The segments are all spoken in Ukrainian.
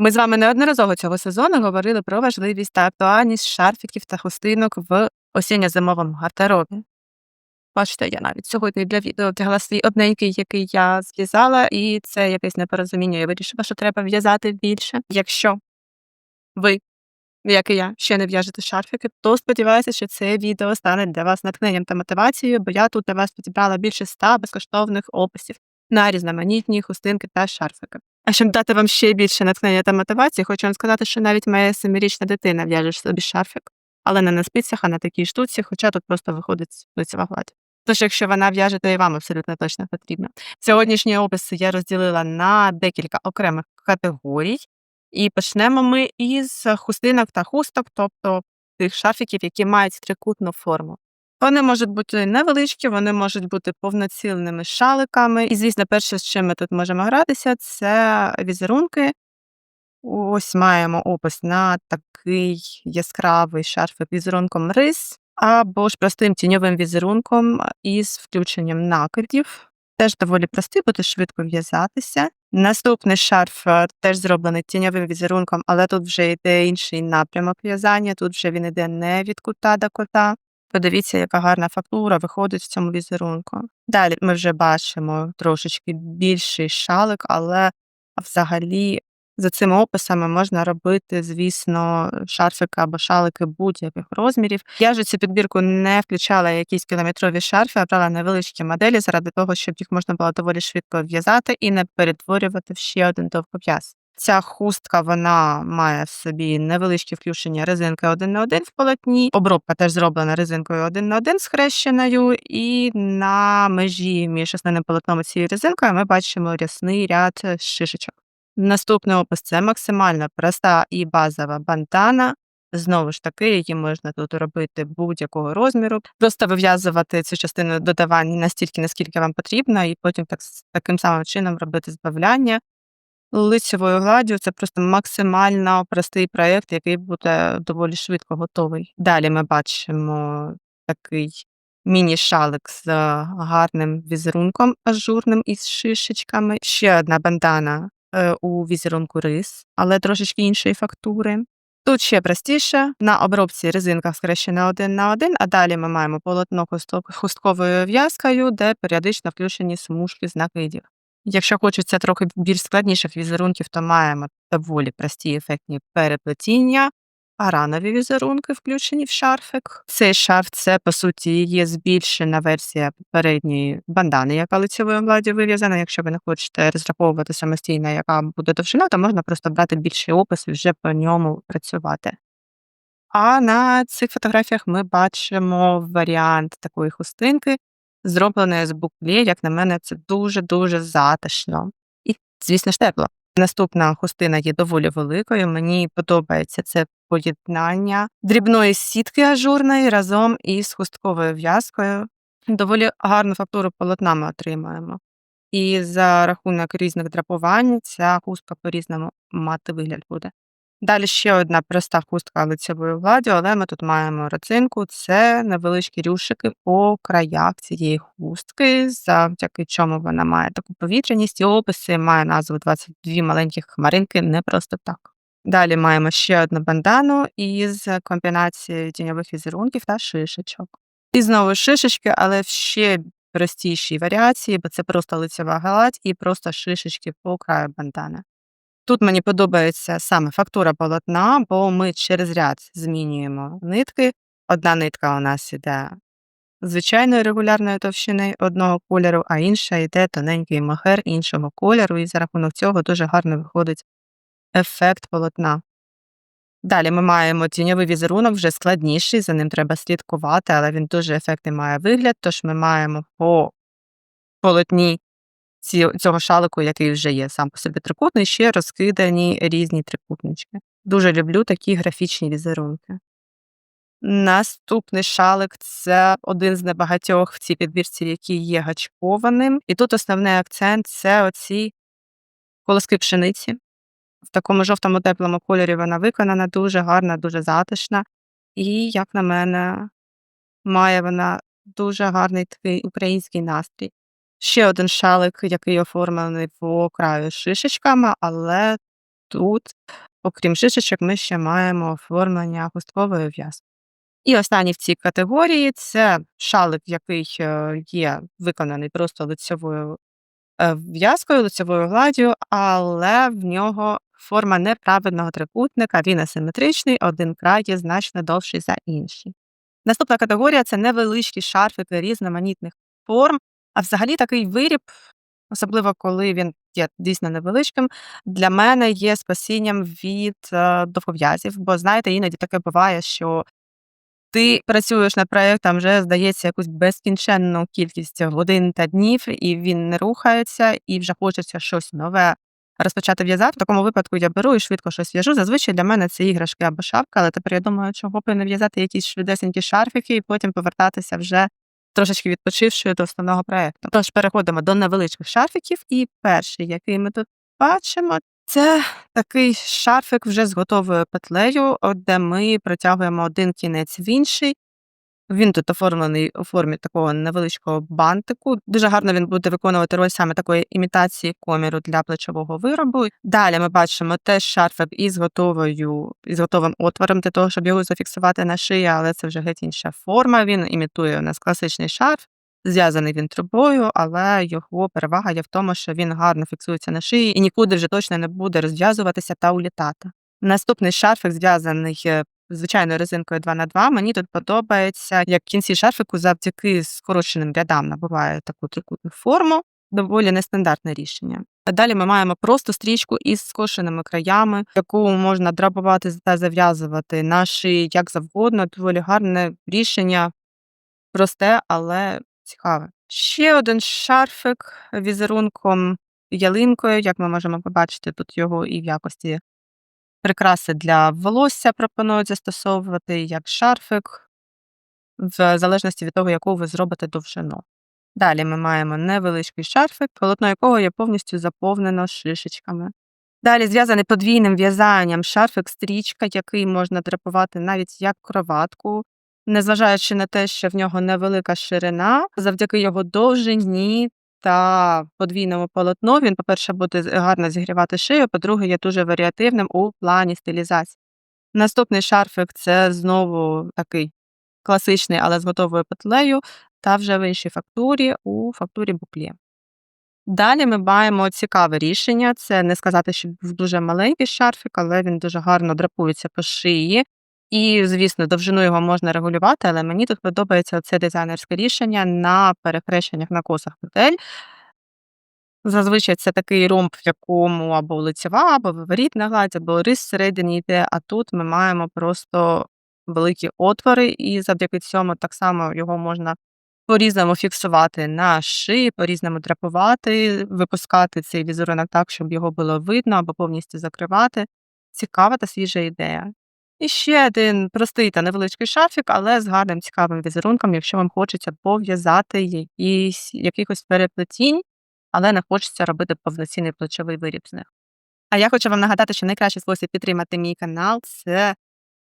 Ми з вами неодноразово цього сезону говорили про важливість та актуальність шарфіків та хустинок в осінньо-зимовому гардеробі. Бачите, я навіть сьогодні для відео вдягла свій одненький, який я зв'язала, і це якесь непорозуміння. Я вирішила, що треба в'язати більше. Якщо ви, як і я, ще не в'яжете шарфики, то сподіваюся, що це відео стане для вас натхненням та мотивацією, бо я тут для вас підібрала більше ста безкоштовних описів на різноманітні хустинки та шарфики. А щоб дати вам ще більше натхнення та мотивації, хочу вам сказати, що навіть моя семирічна дитина в'яже собі шарфик, але не на спицях, а на такій штуці, хоча тут просто виходить лицева гладь. Тож, якщо вона в'яже, то і вам абсолютно точно потрібно. Сьогоднішні описи я розділила на декілька окремих категорій, і почнемо ми із хустинок та хусток, тобто тих шарфіків, які мають трикутну форму. Вони можуть бути невеличкі, вони можуть бути повноцінними шаликами. І, звісно, перше, з чим ми тут можемо гратися, це візерунки. Ось маємо опис на такий яскравий шарфик візерунком рис, або ж простим тіньовим візерунком із включенням накидів. Теж доволі простий, буде швидко в'язатися. Наступний шарф е, теж зроблений тіньовим візерунком, але тут вже йде інший напрямок в'язання. Тут вже він йде не від кута до кута. Подивіться, яка гарна фактура виходить в цьому візерунку. Далі ми вже бачимо трошечки більший шалик, але взагалі за цими описами можна робити, звісно, шарфики або шалики будь-яких розмірів. Я ж цю підбірку не включала якісь кілометрові шарфи, а брала невеличкі моделі заради того, щоб їх можна було доволі швидко в'язати і не перетворювати в ще один довгов'яз. Ця хустка вона має в собі невеличкі включення резинки один на один в полотні. Обробка теж зроблена резинкою один на один схрещеною, і на межі між основним полотном і цією резинкою ми бачимо рясний ряд шишечок. Наступний опис це максимально проста і базова бандана. Знову ж таки, її можна тут робити будь-якого розміру, просто вив'язувати цю частину додавання настільки, наскільки вам потрібно, і потім так, таким самим чином робити збавляння. Лицевою гладдю це просто максимально простий проєкт, який буде доволі швидко готовий. Далі ми бачимо такий міні-шалик з гарним візерунком ажурним із шишечками. Ще одна бандана е, у візерунку рис, але трошечки іншої фактури. Тут ще простіше, на обробці резинка скрещена один на один, а далі ми маємо полотно хустковою в'язкою, де періодично включені смужки з накидів. Якщо хочеться трохи більш складніших візерунків, то маємо доволі прості ефектні переплетіння, аранові візерунки включені в шарфик. Цей шарф це, по суті, є збільшена версія попередньої бандани, яка лицевою гладдю вив'язана. Якщо ви не хочете розраховувати самостійно, яка буде довжина, то можна просто брати більший опис і вже по ньому працювати. А на цих фотографіях ми бачимо варіант такої хустинки, зроблене з букле, як на мене, це дуже-дуже затишно. І, звісно ж, тепло. Наступна хустина є доволі великою. Мені подобається це поєднання дрібної сітки ажурної разом із хустковою в'язкою. Доволі гарну фактуру полотна ми отримаємо. І за рахунок різних драпувань ця хустка по-різному мати вигляд буде. Далі ще одна проста хустка лицевою гладдю, але ми тут маємо родзинку. Це невеличкі рюшики по краях цієї хустки, завдяки чому вона має таку повітряність і описи має назву 22 маленьких хмаринки не просто так. Далі маємо ще одну бандану із комбінацією тіньових візерунків та шишечок. І знову шишечки, але ще простішій варіації, бо це просто лицева гладь і просто шишечки по краю бандани. Тут мені подобається саме фактура полотна, бо ми через ряд змінюємо нитки. Одна нитка у нас іде звичайної регулярної товщини одного кольору, а інша йде тоненький мохер іншого кольору, і за рахунок цього дуже гарно виходить ефект полотна. Далі ми маємо тіньовий візерунок вже складніший, за ним треба слідкувати, але він дуже ефектний має вигляд, тож ми маємо по полотні ці, цього шалику, який вже є сам по собі трикутний, ще розкидані різні трикутнички. Дуже люблю такі графічні візерунки. Наступний шалик це один з небагатьох в цій підбірці, який є гачкованим. І тут основний акцент це оці колоски пшениці. В такому жовтому теплому кольорі вона виконана, дуже гарна, дуже затишна. І, як на мене, має вона дуже гарний такий український настрій. Ще один шалик, який оформлений по краю шишечками, але тут, окрім шишечок, ми ще маємо оформлення хусткової в'язки. І останній в цій категорії це шалик, який е, є виконаний просто лицьовою е, в'язкою, лицьовою гладдю, але в нього форма неправильного трикутника, він асиметричний, один край є значно довший за інший. Наступна категорія це невеличкі шарфики різноманітних форм, а взагалі такий виріб, особливо коли він є дійсно невеличким, для мене є спасінням від е, довгов'язів. Бо знаєте, іноді таке буває, що ти працюєш над проєктом вже, здається, якусь безкінченну кількість годин та днів, і він не рухається, і вже хочеться щось нове розпочати в'язати. В такому випадку я беру і швидко щось в'яжу. Зазвичай для мене це іграшки або шапка, але тепер я думаю, чого б не в'язати якісь швидесенькі шарфики і потім повертатися вже трошечки відпочивши до основного проєкту. Тож переходимо до невеличких шарфіків, і перший, який ми тут бачимо, це такий шарфик вже з готовою петлею, де ми протягуємо один кінець в інший. Він тут оформлений у формі такого невеличкого бантику. Дуже гарно він буде виконувати роль саме такої імітації коміру для плечового виробу. Далі ми бачимо теж шарфик із готовою, із готовим отвором для того, щоб його зафіксувати на шиї, але це вже геть інша форма. Він імітує у нас класичний шарф. Зв'язаний він трубою, але його перевага є в тому, що він гарно фіксується на шиї і нікуди вже точно не буде розв'язуватися та улітати. Наступний шарфик зв'язаний е, звичайною резинкою 2 на 2 Мені тут подобається, як в кінці шарфику завдяки скороченим рядам набуває таку трикутну форму. Доволі нестандартне рішення. Далі ми маємо просто стрічку із скошеними краями, яку можна драпувати та зав'язувати на шиї як завгодно. Доволі гарне рішення, просте, але цікаве. Ще один шарфик візерунком ялинкою, як ми можемо побачити, тут його і в якості прикраси для волосся пропонують застосовувати, як шарфик, в залежності від того, яку ви зробите довжину. Далі ми маємо невеличкий шарфик, полотно якого є повністю заповнено шишечками. Далі зв'язаний подвійним в'язанням шарфик-стрічка, який можна драпувати навіть як кроватку, незважаючи на те, що в нього невелика ширина, завдяки його довжині та подвійному полотну він, по-перше, буде гарно зігрівати шию, по-друге, є дуже варіативним у плані стилізації. Наступний шарфик це знову такий класичний, але з готовою петлею, та вже в іншій фактурі у фактурі буклі. Далі ми маємо цікаве рішення. Це не сказати, що дуже маленький шарфик, але він дуже гарно драпується по шиї. І, звісно, довжину його можна регулювати, але мені тут подобається це дизайнерське рішення на перехрещеннях на косах петель. Зазвичай це такий ромб, в якому або лицева, або виворітна гладь, або рис всередині йде, а тут ми маємо просто великі отвори, і завдяки цьому так само його можна по-різному фіксувати на шиї, по-різному драпувати, випускати цей візерунок так, щоб його було видно, або повністю закривати. Цікава та свіжа ідея. І ще один простий та невеличкий шарфік, але з гарним цікавим візерунком, якщо вам хочеться пов'язати якісь, якихось переплетінь, але не хочеться робити повноцінний плечовий виріб з них. А я хочу вам нагадати, що найкращий спосіб підтримати мій канал це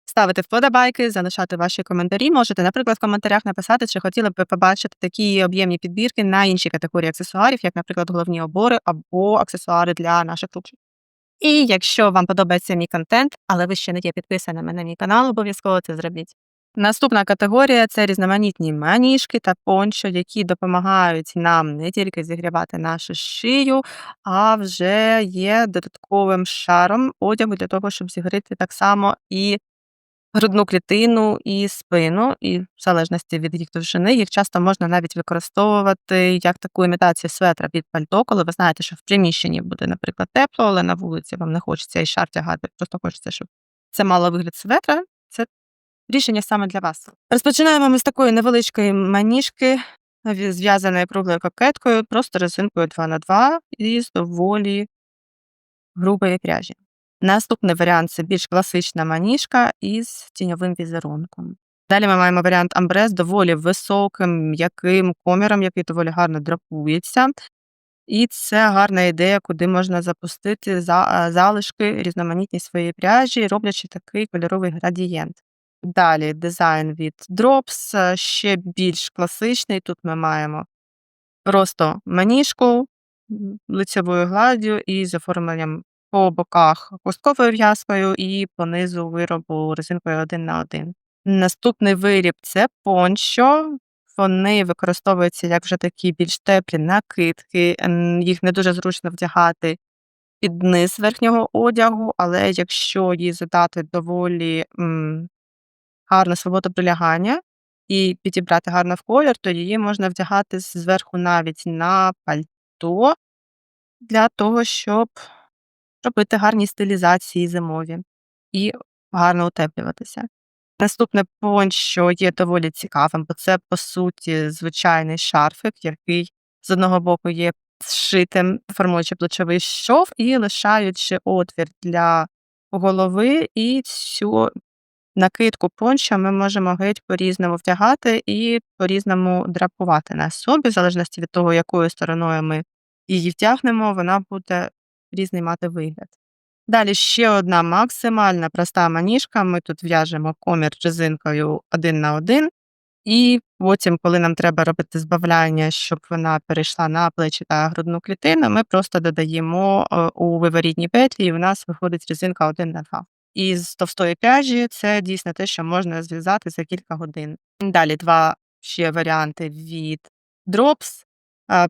ставити вподобайки, залишати ваші коментарі. Можете, наприклад, в коментарях написати, чи хотіли б побачити такі об'ємні підбірки на інші категорії аксесуарів, як, наприклад, головні обори або аксесуари для наших ручок. І якщо вам подобається мій контент, але ви ще не є підписаними на мій канал, обов'язково це зробіть. Наступна категорія це різноманітні маніжки та пончо, які допомагають нам не тільки зігрівати нашу шию, а вже є додатковим шаром одягу для того, щоб зігріти так само і грудну клітину і спину, і в залежності від їх довжини, їх часто можна навіть використовувати як таку імітацію светра під пальто, коли ви знаєте, що в приміщенні буде, наприклад, тепло, але на вулиці вам не хочеться і шар тягати, просто хочеться, щоб це мало вигляд светра. Це рішення саме для вас. Розпочинаємо ми з такої невеличкої маніжки, зв'язаної круглою кокеткою, просто резинкою 2 на 2 і з доволі грубої пряжі. Наступний варіант це більш класична маніжка із тіньовим візерунком. Далі ми маємо варіант амбре з доволі високим, м'яким коміром, який доволі гарно драпується. І це гарна ідея, куди можна запустити залишки різноманітні своєї пряжі, роблячи такий кольоровий градієнт. Далі дизайн від Drops, ще більш класичний. Тут ми маємо просто маніжку лицевою гладдю і з оформленням по боках хустковою в'язкою і по низу виробу резинкою один на один. Наступний виріб це пончо. Вони використовуються як вже такі більш теплі накидки, їх не дуже зручно вдягати під низ верхнього одягу, але якщо їй задати доволі м, гарну свободу прилягання і підібрати гарно в колір, то її можна вдягати зверху навіть на пальто для того, щоб робити гарні стилізації зимові і гарно утеплюватися. Наступне пончо є доволі цікавим, бо це, по суті, звичайний шарфик, який з одного боку є зшитим, формуючи плечовий шов і лишаючи отвір для голови, і цю накидку пончо ми можемо геть по-різному вдягати і по-різному драпувати на собі, в залежності від того, якою стороною ми її втягнемо, вона буде різний мати вигляд. Далі ще одна максимальна проста маніжка. Ми тут в'яжемо комір резинкою один на один, і потім, коли нам треба робити збавляння, щоб вона перейшла на плечі та грудну клітину, ми просто додаємо е, у виворітні петлі, і у нас виходить резинка один на два. І з товстої пряжі це дійсно те, що можна зв'язати за кілька годин. Далі два ще варіанти від Drops.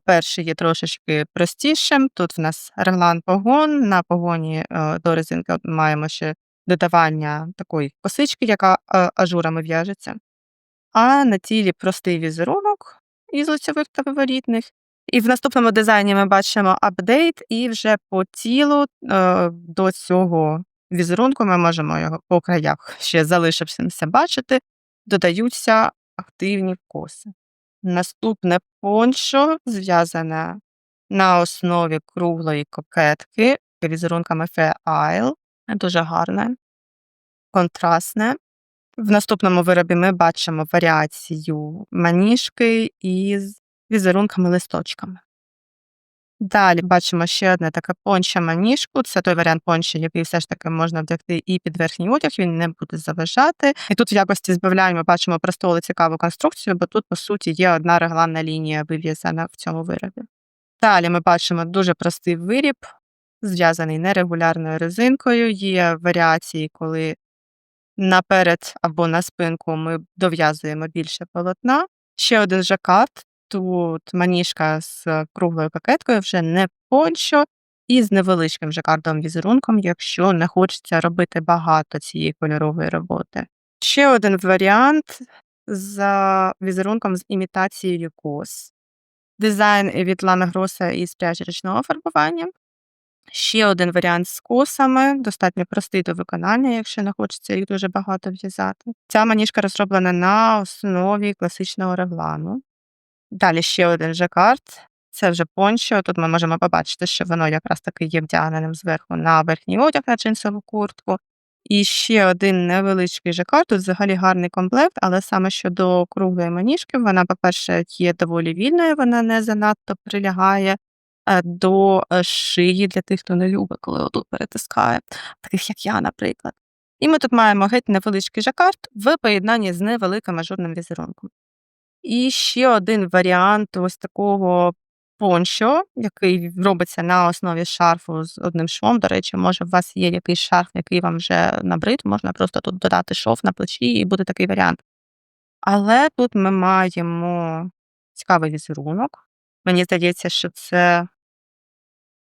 Перший є трошечки простішим. Тут в нас реглан погон. На погоні е, до резинки маємо ще додавання такої косички, яка е, ажурами в'яжеться. А на тілі простий візерунок із лицьових та виворітних. І в наступному дизайні ми бачимо апдейт, і вже по тілу е, до цього візерунку ми можемо його по краях ще залишився бачити, додаються активні коси. Наступне пончо зв'язане на основі круглої кокетки візерунками Fair Isle. Дуже гарне, контрастне. В наступному виробі ми бачимо варіацію маніжки із візерунками-листочками. Далі бачимо ще одне таке пончо маніжку. Це той варіант пончо, який все ж таки можна вдягти і під верхній одяг, він не буде заважати. І тут в якості збавлянь ми бачимо просту, але цікаву конструкцію, бо тут, по суті, є одна регланна лінія вив'язана в цьому виробі. Далі ми бачимо дуже простий виріб, зв'язаний нерегулярною резинкою. Є варіації, коли наперед або на спинку ми дов'язуємо більше полотна. Ще один жакард. Тут маніжка з круглою пакеткою, вже не пончо, і з невеличким жакардовим візерунком, якщо не хочеться робити багато цієї кольорової роботи. Ще один варіант за візерунком з імітацією кос. Дизайн від Лана Гроса із пряжі ручного фарбування. Ще один варіант з косами, достатньо простий до виконання, якщо не хочеться їх дуже багато в'язати. Ця маніжка розроблена на основі класичного реглану. Далі ще один жакард. Це вже пончо. Тут ми можемо побачити, що воно якраз таки є вдягненим зверху на верхній одяг на джинсову куртку. І ще один невеличкий жакард. Тут взагалі гарний комплект, але саме щодо круглої маніжки, вона, по-перше, є доволі вільною, вона не занадто прилягає е, до е, шиї для тих, хто не любить, коли отут перетискає, таких як я, наприклад. І ми тут маємо геть невеличкий жакард в поєднанні з невеликим ажурним візерунком. І ще один варіант ось такого пончо, який робиться на основі шарфу з одним швом. До речі, може, у вас є якийсь шарф, який вам вже набрид, можна просто тут додати шов на плечі, і буде такий варіант. Але тут ми маємо цікавий візерунок. Мені здається, що це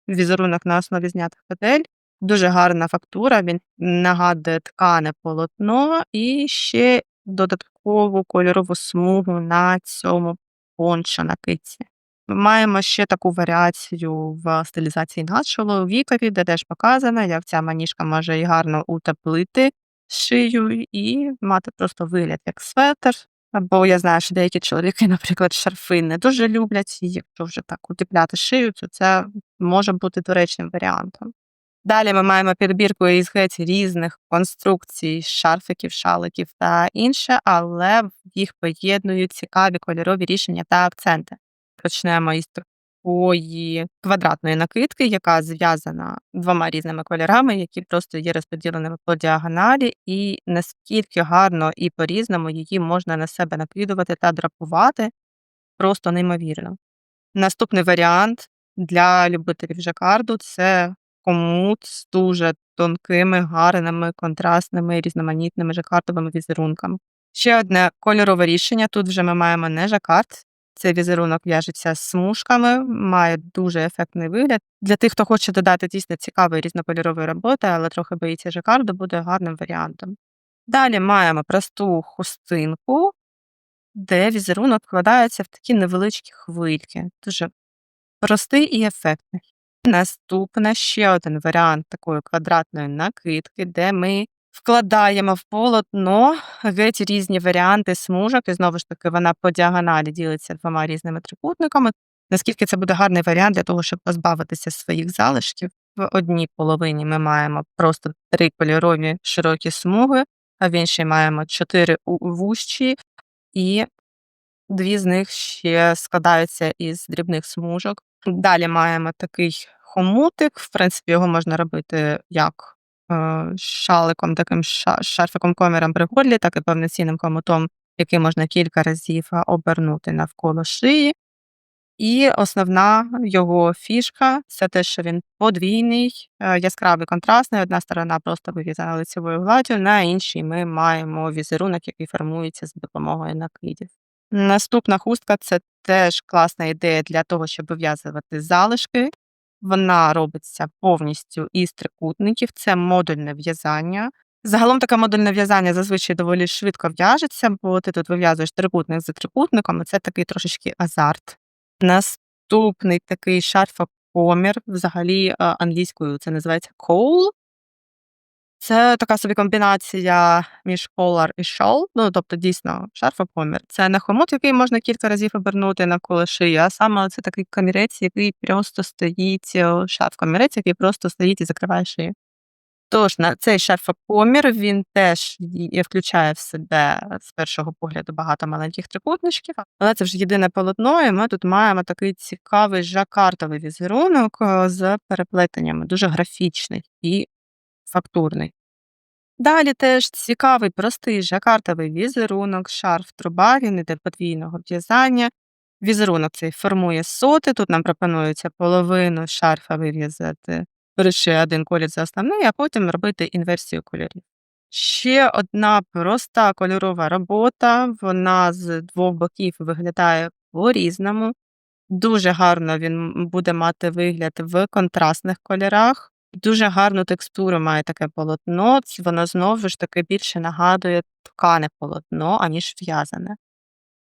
візерунок на основі знятих петель. Дуже гарна фактура, він нагадує ткане полотно і ще додаткову кольорову смугу на цьому пончо на киці. Ми маємо ще таку варіацію в стилізації на чоловікові, де теж показано, як ця маніжка може і гарно утеплити шию і мати просто вигляд як светр. Бо я знаю, що деякі чоловіки, наприклад, шарфи не дуже люблять, і якщо вже так утепляти шию, то це може бути доречним варіантом. Далі ми маємо підбірку із геть різних конструкцій, шарфиків, шаликів та інше, але їх поєднують цікаві кольорові рішення та акценти. Почнемо із такої квадратної накидки, яка зв'язана двома різними кольорами, які просто є розподіленими по діагоналі, і наскільки гарно і по-різному її можна на себе накидувати та драпувати, просто неймовірно. Наступний варіант для любителів жакарду це хомут з дуже тонкими, гарними, контрастними, різноманітними жакартовими візерунками. Ще одне кольорове рішення. Тут вже ми маємо не жакард. Цей візерунок в'яжеться з смужками, має дуже ефектний вигляд. Для тих, хто хоче додати дійсно цікавої різнокольорової роботи, але трохи боїться жакарду, буде гарним варіантом. Далі маємо просту хустинку, де візерунок вкладається в такі невеличкі хвильки. Дуже простий і ефектний. Наступне ще один варіант такої квадратної накидки, де ми вкладаємо в полотно геть різні варіанти смужок, і знову ж таки вона по діагоналі ділиться двома різними трикутниками. Наскільки це буде гарний варіант для того, щоб позбавитися своїх залишків. В одній половині ми маємо просто три кольорові широкі смуги, а в іншій маємо чотири вущі, і дві з них ще складаються із дрібних смужок. Далі маємо такий хомутик. В принципі, його можна робити як е, шаликом, таким шарфиком коміром при горлі, так і повноцінним хомутом, який можна кілька разів е, обернути навколо шиї. І основна його фішка це те, що він подвійний, е, яскравий контрастний. Одна сторона просто вив'язана лицевою гладдю, на іншій ми маємо візерунок, який формується за допомогою накидів. Наступна хустка це теж класна ідея для того, щоб вив'язувати залишки. Вона робиться повністю із трикутників, це модульне в'язання. Загалом таке модульне в'язання зазвичай доволі швидко в'яжеться, бо ти тут вив'язуєш трикутник за трикутником, і це такий трошечки азарт. Наступний такий шарфокомір, взагалі англійською це називається коул. Це така собі комбінація між collar і shawl, ну тобто дійсно шарфокомір. Це не хомут, який можна кілька разів обернути навколо шиї, а саме це такий камірець, який просто стоїть, е, шарф-камірець, який просто стоїть і закриває шию. Тож на цей шарфокомір він теж включає в себе з першого погляду багато маленьких трикутничків, але це вже єдине полотно, і ми тут маємо такий цікавий жакартовий візерунок е, з переплетеннями, дуже графічний і фактурний. Далі теж цікавий, простий жакартовий візерунок, шарф труба, він іде подвійного в'язання. Візерунок цей формує соти. Тут нам пропонується половину шарфа вив'язати, беручи один колір за основний, а потім робити інверсію кольорів. Ще одна проста кольорова робота. Вона з двох боків виглядає по-різному. Дуже гарно він буде мати вигляд в контрастних кольорах. Дуже гарну текстуру має таке полотно. Воно знову ж таки більше нагадує ткане полотно, аніж в'язане.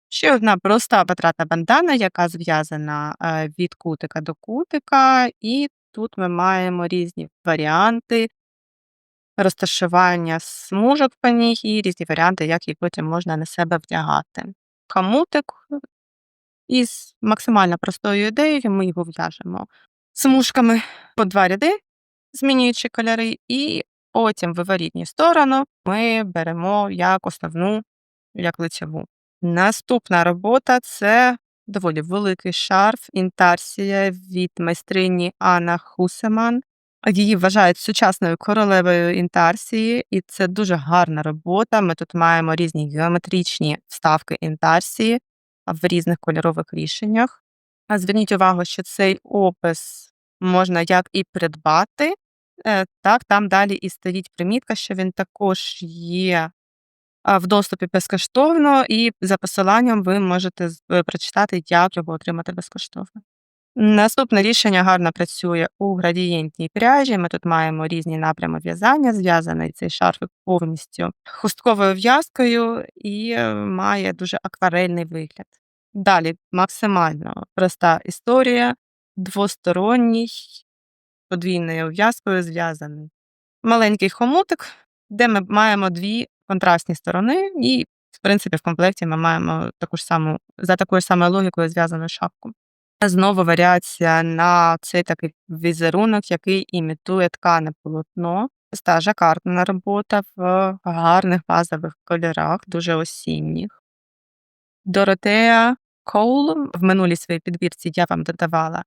Ще одна проста квадратна бандана, яка зв'язана е, від кутика до кутика, і тут ми маємо різні варіанти розташування смужок по ній і різні варіанти, як її потім можна на себе вдягати. Хамутик із максимально простою ідеєю ми його в'яжемо смужками по два ряди, змінюючи кольори, і потім виворітню сторону ми беремо як основну, як лицеву. Наступна робота це доволі великий шарф, інтарсія від майстрині Анна Хусеман. Її вважають сучасною королевою інтарсії, і це дуже гарна робота. Ми тут маємо різні геометричні вставки інтарсії в різних кольорових рішеннях. Зверніть увагу, що цей опис можна як і придбати, е, так там далі і стоїть примітка, що він також є а, в доступі безкоштовно, і за посиланням ви можете е, прочитати, як його отримати безкоштовно. Наступне рішення гарно працює у градієнтній пряжі. Ми тут маємо різні напрями в'язання, зв'язаний цей шарфик повністю хустковою в'язкою і е, має дуже акварельний вигляд. Далі максимально проста історія, двосторонній, подвійною в'язкою зв'язаний. Маленький хомутик, де ми маємо дві контрастні сторони, і, в принципі, в комплекті ми маємо таку ж саму, за такою самою логікою зв'язану шапку. Знову варіація на цей такий візерунок, який імітує ткане полотно. Проста жакартна робота в гарних базових кольорах, дуже осінніх. Доротея Коул в минулій своїй підбірці я вам додавала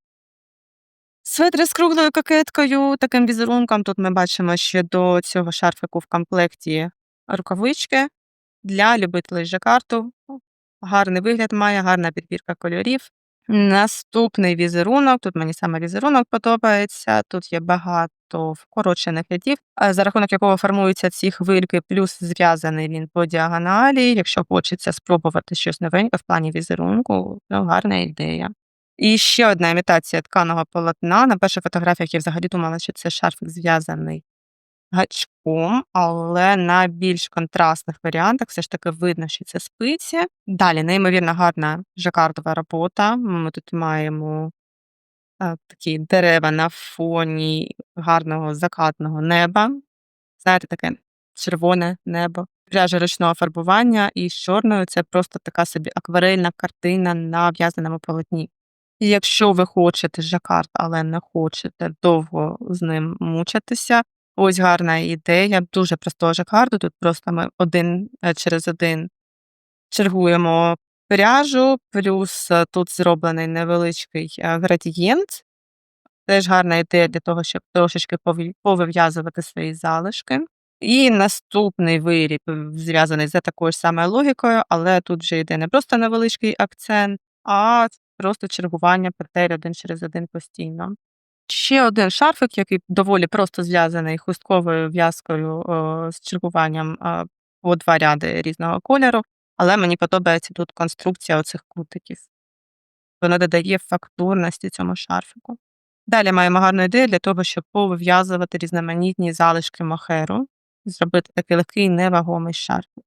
Светри з круглою кокеткою, таким візерунком. Тут ми бачимо ще до цього шарфику в комплекті рукавички для любителей жакарту. Гарний вигляд має, гарна підбірка кольорів. Наступний візерунок, тут мені саме візерунок подобається. Тут є багато вкорочених рядів, за рахунок якого формуються ці хвильки, плюс зв'язаний він по діагоналі. Якщо хочеться спробувати щось новеньке в плані візерунку, то гарна ідея. І ще одна імітація тканого полотна. На перших фотографіях я взагалі думала, що це шарфик зв'язаний гачком, але на більш контрастних варіантах все ж таки видно, що це спиці. Далі неймовірно гарна жакардова робота. Ми тут маємо е, такі дерева на фоні гарного закатного неба. Знаєте, таке червоне небо. Пряжа ручного фарбування і з чорною це просто така собі акварельна картина на в'язаному полотні. Якщо ви хочете жакард, але не хочете довго з ним мучитися, ось гарна ідея дуже простого жакарду. Тут просто ми один е, через один чергуємо пряжу, плюс е, тут зроблений невеличкий е, градієнт. Теж гарна ідея для того, щоб трошечки повив'язувати свої залишки. І наступний виріб зв'язаний за такою ж самою логікою, але тут вже йде не просто невеличкий акцент, а просто чергування петель один через один постійно. Ще один шарфик, який доволі просто зв'язаний хустковою в'язкою з чергуванням по два ряди різного кольору, але мені подобається тут конструкція оцих кутиків. Вона додає фактурності цьому шарфику. Далі маємо гарну ідею для того, щоб повив'язувати різноманітні залишки мохеру, зробити такий легкий невагомий шарфик.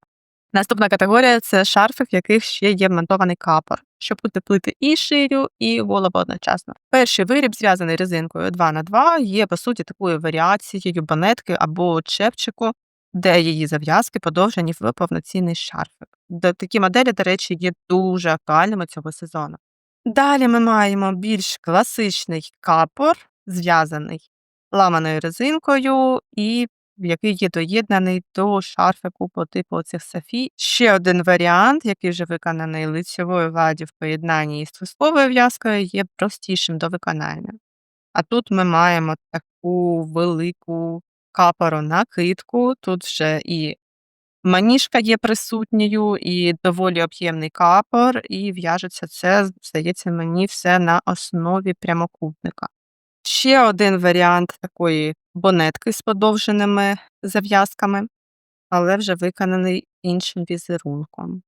Наступна категорія це шарфик, в яких ще є вмонтований капор, щоб утеплити і шию, і голову одночасно. Перший виріб, зв'язаний резинкою 2 на 2 є по суті такою варіацією банетки або чепчику, де її зав'язки подовжені в повноцінний шарфик. Такі моделі, до речі, є дуже актуальними цього сезону. Далі ми маємо більш класичний капор, зв'язаний ламаною резинкою і який є доєднаний до шарфику по типу цих сафі. Ще один варіант, який вже виконаний лицьовою владі в поєднанні із твисковою в'язкою, є простішим до виконання. А тут ми маємо таку велику капору накидку. Тут вже і маніжка є присутньою, і доволі об'ємний капор, і в'яжеться це, здається, мені все на основі прямокутника. Ще один варіант такої бонетки з подовженими зав'язками, але вже виконаний іншим візерунком.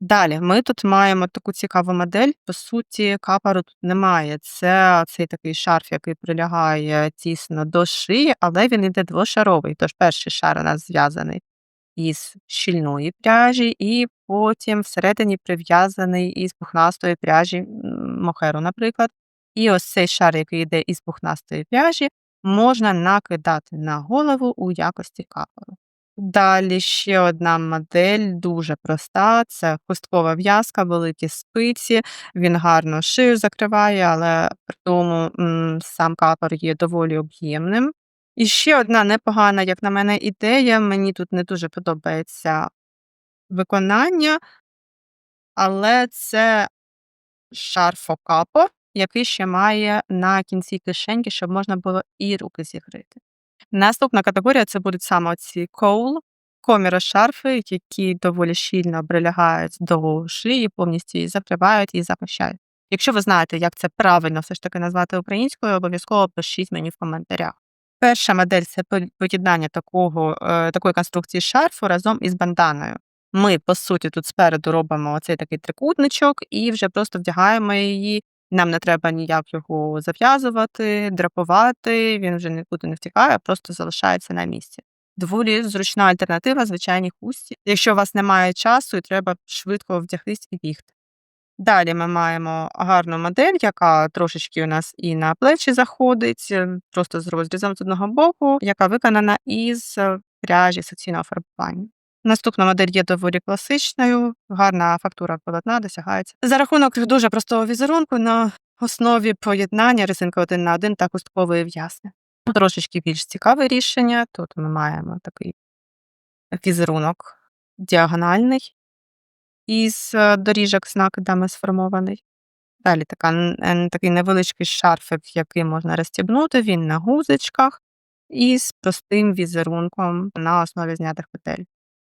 Далі ми тут маємо таку цікаву модель. По суті, капору тут немає. Це цей такий шарф, який прилягає тісно до шиї, але він іде двошаровий. Тож перший шар у нас зв'язаний із щільної пряжі, і потім всередині прив'язаний із пухнастої пряжі мохеру, наприклад. І ось цей шар, який йде із пухнастої пряжі, можна накидати на голову у якості капору. Далі ще одна модель, дуже проста. Це хусткова в'язка, великі спиці. Він гарно шию закриває, але при тому сам капор є доволі об'ємним. І ще одна непогана, як на мене, ідея. Мені тут не дуже подобається виконання, але це шарфокапор, який ще має на кінці кишеньки, щоб можна було і руки зігрити. Наступна категорія це будуть саме ці коул, коміро шарфи, які доволі щільно прилягають до шиї, повністю її закривають і захищають. Якщо ви знаєте, як це правильно все ж таки назвати українською, обов'язково пишіть мені в коментарях. Перша модель це по- поєднання такого, е, такої конструкції шарфу разом із банданою. Ми, по суті, тут спереду робимо оцей такий трикутничок і вже просто вдягаємо її. Нам не треба ніяк його зав'язувати, драпувати, він вже нікуди не втікає, а просто залишається на місці. Доволі зручна альтернатива звичайній хусті, якщо у вас немає часу і треба швидко вдягтись і бігти. Далі ми маємо гарну модель, яка трошечки у нас і на плечі заходить, е, просто з розрізом з одного боку, яка виконана із е, пряжі секційного фарбування. Наступна модель є доволі класичною, гарна фактура полотна досягається. За рахунок дуже простого візерунку на основі поєднання резинки один на один та хусткової в'язки. Трошечки більш цікаве рішення. Тут ми маємо такий візерунок діагональний із е, доріжок з накидами сформований. Далі така, е, такий невеличкий шарфик, який можна розстібнути, він на гузичках і з простим візерунком на основі знятих петель.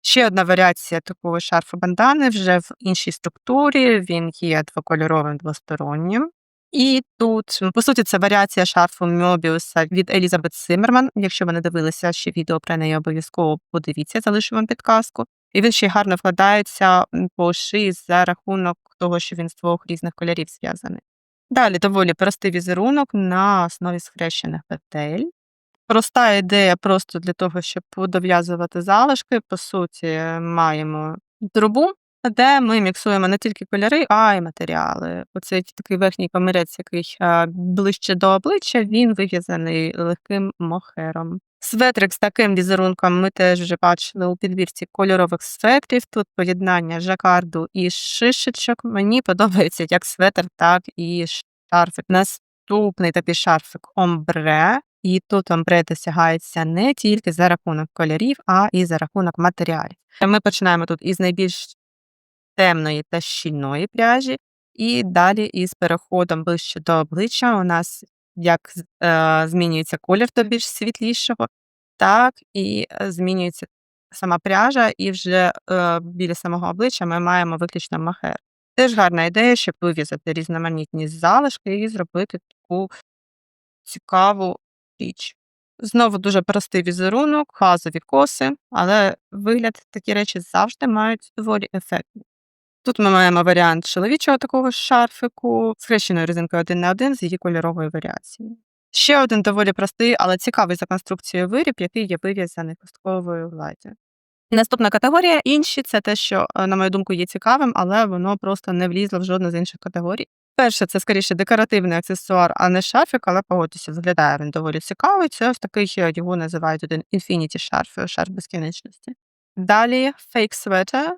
Ще одна варіація такого шарфу бандани вже в іншій структурі. Він є двокольоровим двостороннім. І тут, по суті, це варіація шарфу Мьобіуса від Елізабет Симмерман. Якщо ви не дивилися ще відео про неї, обов'язково подивіться, залишу вам підказку. І він ще гарно вкладається по шиї за рахунок того, що він з двох різних кольорів зв'язаний. Далі доволі простий візерунок на основі схрещених петель. Проста ідея просто для того, щоб подов'язувати залишки. По суті, маємо трубу, де ми міксуємо не тільки кольори, а й матеріали. Оцей такий верхній комірець, який ближче до обличчя, він вив'язаний легким мохером. Светрик з таким візерунком ми теж вже бачили у підбірці кольорових светрів. Тут поєднання жакарду і шишечок. Мені подобається як светр, так і шарфик. Наступний такий шарфик омбре. І тут омбре досягається не тільки за рахунок кольорів, а і за рахунок матеріалів. Ми починаємо тут із найбільш темної та щільної пряжі, і далі із переходом ближче до обличчя у нас як е, змінюється колір до більш світлішого, так і е, змінюється сама пряжа, і вже е, біля самого обличчя ми маємо виключно махер. Теж гарна ідея, щоб вив'язати різноманітні залишки і зробити таку цікаву річ. Знову дуже простий візерунок, газові коси, але вигляд такі речі завжди мають доволі ефектний. Тут ми маємо варіант чоловічого такого шарфику з хрещеною резинкою один на один з її кольоровою варіацією. Ще один доволі простий, але цікавий за конструкцією виріб, який є вив'язаний костковою гладдю. Наступна категорія інші це те, що, е, на мою думку, є цікавим, але воно просто не влізло в жодну з інших категорій. Перше, це скоріше декоративний аксесуар, а не шарфик, але погодьтеся, виглядає він доволі цікавий. Це ось такий, е, його називають один Infinity шарф, е, шарф безкінечності. Далі фейк sweater.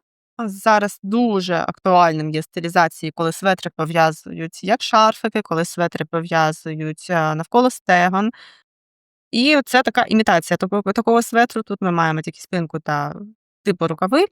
Зараз дуже актуальним є стилізації, коли светри пов'язують як шарфики, коли светри пов'язують е, навколо стегон. І це така імітація такого, такого светру. Тут ми маємо тільки спинку та типу рукави.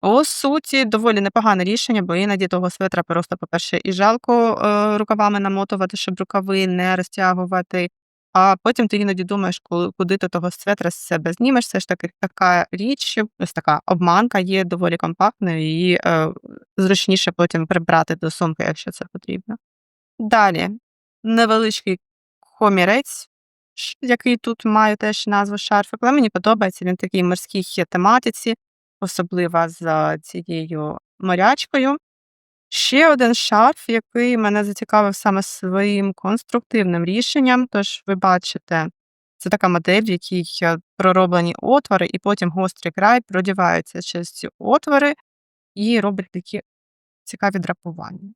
По суті, доволі непогане рішення, бо іноді того светра просто, по-перше, і жалко е, рукавами намотувати, щоб рукави не розтягувати. А потім ти іноді думаєш, коли куди ти того светра з себе знімеш. Все ж таки така річ, ось така обманка є доволі компактною і е, зручніше потім прибрати до сумки, якщо це потрібно. Далі невеличкий комірець, який тут має теж назву шарфик, але мені подобається він такий морській тематиці, особливо з цією морячкою. Ще один шарф, який мене зацікавив саме своїм конструктивним рішенням. Тож ви бачите, це така модель, в якій пророблені отвори, і потім гострий край продівається через ці отвори і робить такі цікаві драпування.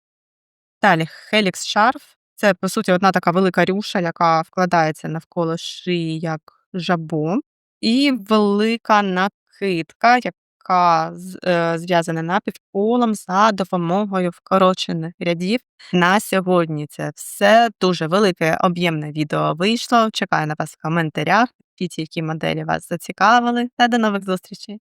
Далі хелікс шарф. Це, по суті, одна така велика рюша, яка вкладається навколо шиї як жабо, і велика накидка, яка е, зв'язана напівколом за допомогою вкорочених рядів. На сьогодні це все дуже велике об'ємне відео вийшло. Чекаю на вас в коментарях. Пишіть, які моделі вас зацікавили. Та до нових зустрічей!